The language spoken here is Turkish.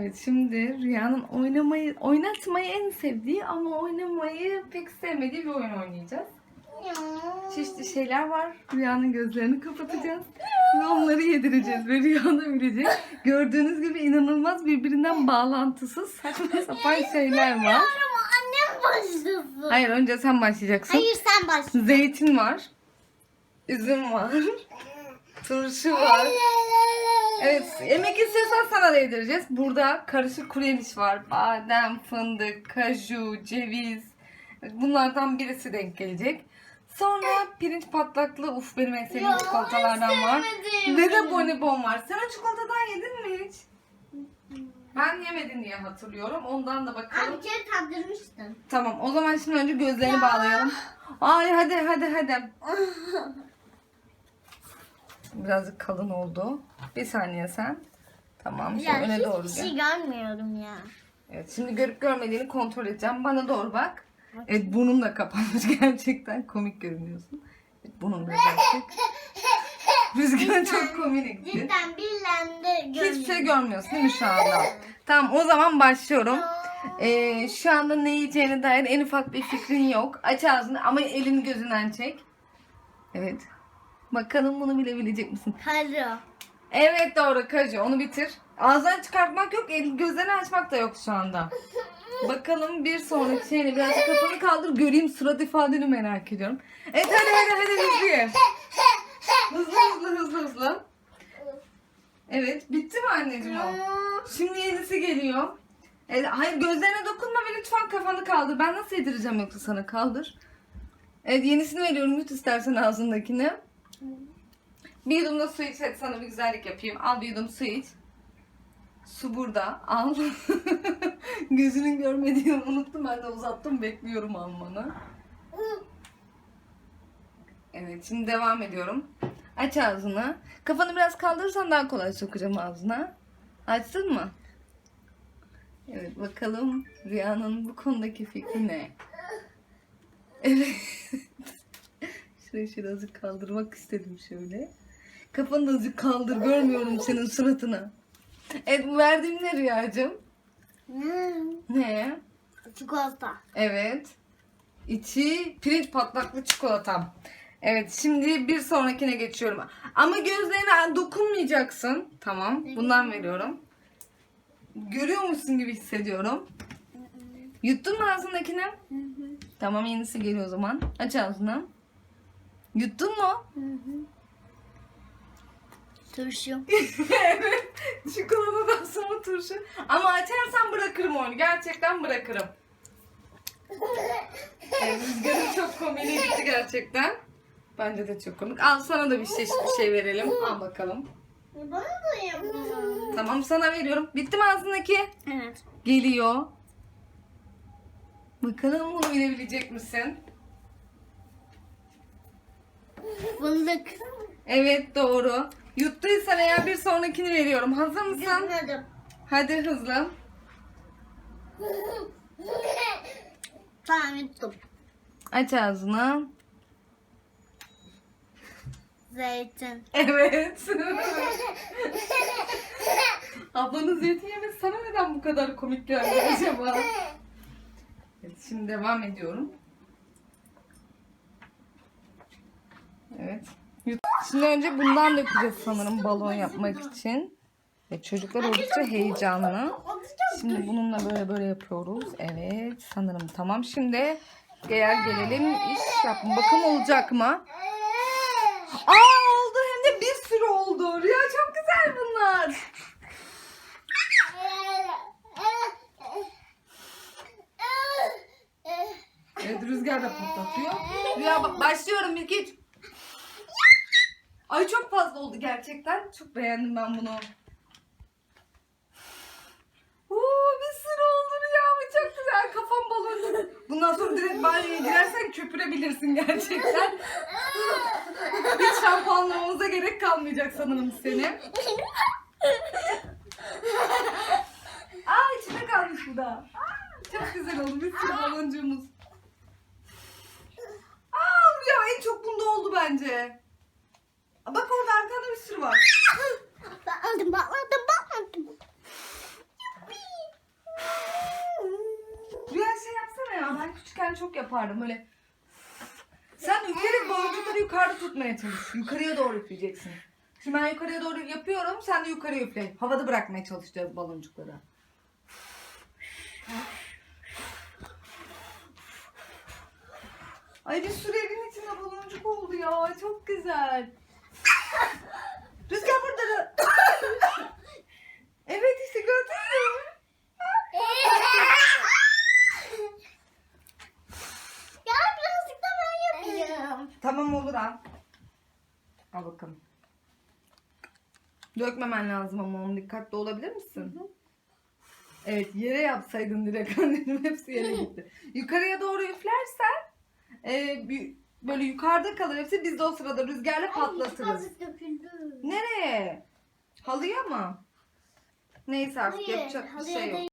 Evet şimdi Rüya'nın oynamayı, oynatmayı en sevdiği ama oynamayı pek sevmediği bir oyun oynayacağız. Çeşitli şeyler var. Rüyanın gözlerini kapatacağız. Ve onları yedireceğiz. Ve Rüya da bilecek. Gördüğünüz gibi inanılmaz birbirinden bağlantısız saçma sapan şeyler var. Ama annem başlasın. Hayır önce sen başlayacaksın. Hayır sen başla. Zeytin var. Üzüm var. Turşu var. Evet yemek istiyorsan sana da yedireceğiz. Burada karışık kuru yemiş var. Badem, fındık, kaju, ceviz. Bunlardan birisi denk gelecek. Sonra pirinç patlaklı uf benim en sevdiğim çikolatalardan var. Ve de bonibon var. Sen o çikolatadan yedin mi hiç? Ben yemedin diye hatırlıyorum. Ondan da bakalım. Abi bir kere tattırmıştın. Tamam o zaman şimdi önce gözlerini bağlayalım. Ay hadi hadi hadi. Birazcık kalın oldu. Bir saniye sen. Tamam Ya öne doğru hiçbir şey görmüyorum ya. Evet şimdi görüp görmediğini kontrol edeceğim. Bana doğru bak. Evet burnun da kapanmış gerçekten komik görünüyorsun. Evet, burnun da gerçek. Rüzgar çok komik. Cidden birlendi. Hiçbir şey görmüyorsun değil mi şu anda? Tamam o zaman başlıyorum. Ee, şu anda ne yiyeceğine dair en ufak bir fikrin yok. Aç ağzını ama elini gözünden çek. Evet. Bakalım bunu bilebilecek misin? Karo. Evet doğru kaju onu bitir. Ağzından çıkartmak yok, el, gözlerini açmak da yok şu anda. Bakalım bir sonraki şeyini birazcık kafanı kaldır göreyim surat ifadeni merak ediyorum. Evet hadi hadi hadi hızlı. Hızlı hızlı hızlı hızlı. Evet bitti mi anneciğim o? Şimdi yenisi geliyor. E, hayır gözlerine dokunma ve lütfen kafanı kaldır. Ben nasıl yedireceğim yoksa sana kaldır. Evet yenisini veriyorum yut istersen ağzındakini. Bir yudum da su iç hadi sana bir güzellik yapayım. Al bir yudum su iç. Su burada. Al. Gözünün görmediğini unuttum. Ben de uzattım. Bekliyorum almanı. Evet şimdi devam ediyorum. Aç ağzını. Kafanı biraz kaldırırsan daha kolay sokacağım ağzına. Açtın mı? Evet bakalım Rüya'nın bu konudaki fikri ne? Evet. Şöyle azıcık kaldırmak istedim şöyle. Kafanı azıcık kaldır görmüyorum senin suratını. Evet bu verdiğim ne Rüyacığım? Hmm. Ne? Çikolata. Evet. İçi pirinç patlaklı çikolatam. Evet şimdi bir sonrakine geçiyorum. Ama gözlerine dokunmayacaksın. Tamam. Bundan veriyorum. Görüyor musun gibi hissediyorum. Yuttun mu ağzındakini? Tamam yenisi geliyor o zaman. Aç ağzını. Yuttun mu? Turşu. evet. Çikolatadan sonra turşu. Ama açarsan bırakırım onu. Gerçekten bırakırım. Evet, Rüzgar'ın çok komiğine gitti gerçekten. Bence de çok komik. Al sana da bir çeşit bir şey verelim. Al bakalım. Bana da yapın. Tamam sana veriyorum. Bitti mi ağzındaki? Evet. Geliyor. Bakalım bunu bilebilecek misin? Fındık. Evet doğru. Yuttuysan eğer bir sonrakini veriyorum. Hazır mısın? Yutmadım. Hadi hızlı. Tamam yuttum. Aç ağzını. Zeytin. Evet. Ablanın zeytin yemesi sana neden bu kadar komik geldi acaba? Evet, şimdi devam ediyorum. Evet. Şimdi önce bundan dökeceğiz sanırım balon yapmak için. Ve çocuklar oldukça heyecanlı. Şimdi bununla böyle böyle yapıyoruz. Evet sanırım tamam. Şimdi gel gelelim iş yapın. Bakalım olacak mı? Aa oldu hem de bir sürü oldu. Rüya çok güzel bunlar. Evet rüzgar da patlatıyor. Rüya başlıyorum bir geç. Ay çok fazla oldu gerçekten. Çok beğendim ben bunu. Oo, bir sürü oldu Rüya bu çok güzel. Kafam balonlu. Bundan sonra direkt banyoya girersen köpürebilirsin gerçekten. Hiç şampuanlamamıza gerek kalmayacak sanırım senin. Aa içinde kalmış bu da. Çok güzel oldu. Bir sürü baloncuğumuz. Aa ya en çok bunda oldu bence. Bak orada arkanda bir sürü var. Aldım bakladım bakladım. Rüya şey yapsana ya. Ben küçükken çok yapardım böyle. Sen üfleyerek boncukları yukarıda tutmaya çalış. Yukarıya doğru üfleyeceksin. Şimdi ben yukarıya doğru yapıyorum. Sen de yukarı üfle. Havada bırakmaya çalışacağız baloncukları. Ay bir sürü evin içinde baloncuk oldu ya. Çok güzel. Al bakalım. Dökmemen lazım ama onu dikkatli olabilir misin? Evet yere yapsaydın direkt annem hepsi yere gitti. Yukarıya doğru üflersen e, bir- böyle yukarıda kalır hepsi biz de o sırada rüzgarla patlatırız. Döküldü. Nereye? Halıya mı? Neyse artık Hayır, yapacak bir şey yok.